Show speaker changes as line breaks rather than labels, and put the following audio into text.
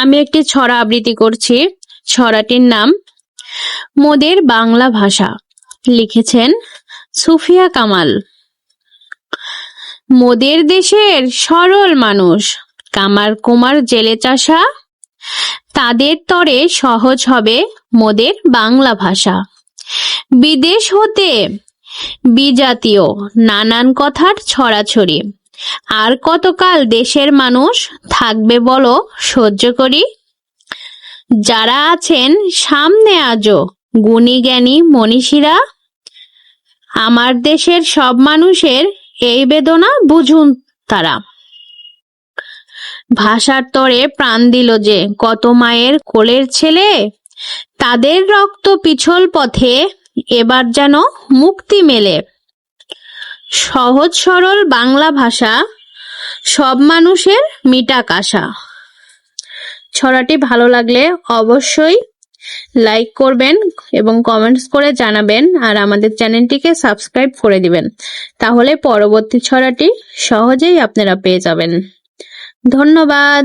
আমি একটি ছড়া আবৃত্তি করছি। ছড়াটির নাম মোদের বাংলা ভাষা। লিখেছেন সুফিয়া কামাল। মোদের দেশের সরল মানুষ, কামার কুমার জেলে চাষা, তাদের তরে সহজ হবে মোদের বাংলা ভাষা। বিদেশ হতে বিজাতীয় নানান কথার ছড়াছড়ি। আর কতকাল দেশের মানুষ থাকবে বলো সহ্য করি? যারা আছেন সামনে আজও গুণী জ্ঞানী মনীষীরা, আমার দেশের সব মানুষের এই বেদনা বুঝুন তারা। ভাষার তরে প্রাণ দিল যে কত মায়ের কোলের ছেলে, তাদের রক্ত পিছল পথে এবার যেন মুক্তি মেলে। সহজ সরল বাংলা ভাষা, সব মানুষের মিটা কাশা ছড়াটি ভালো লাগলে অবশ্যই লাইক করবেন এবং কমেন্টস করে জানাবেন আর আমাদের চ্যানেলটিকে সাবস্ক্রাইব করে দিবেন। তাহলে পরবর্তী ছড়াটি সহজেই আপনারা পেয়ে যাবেন। ধন্যবাদ।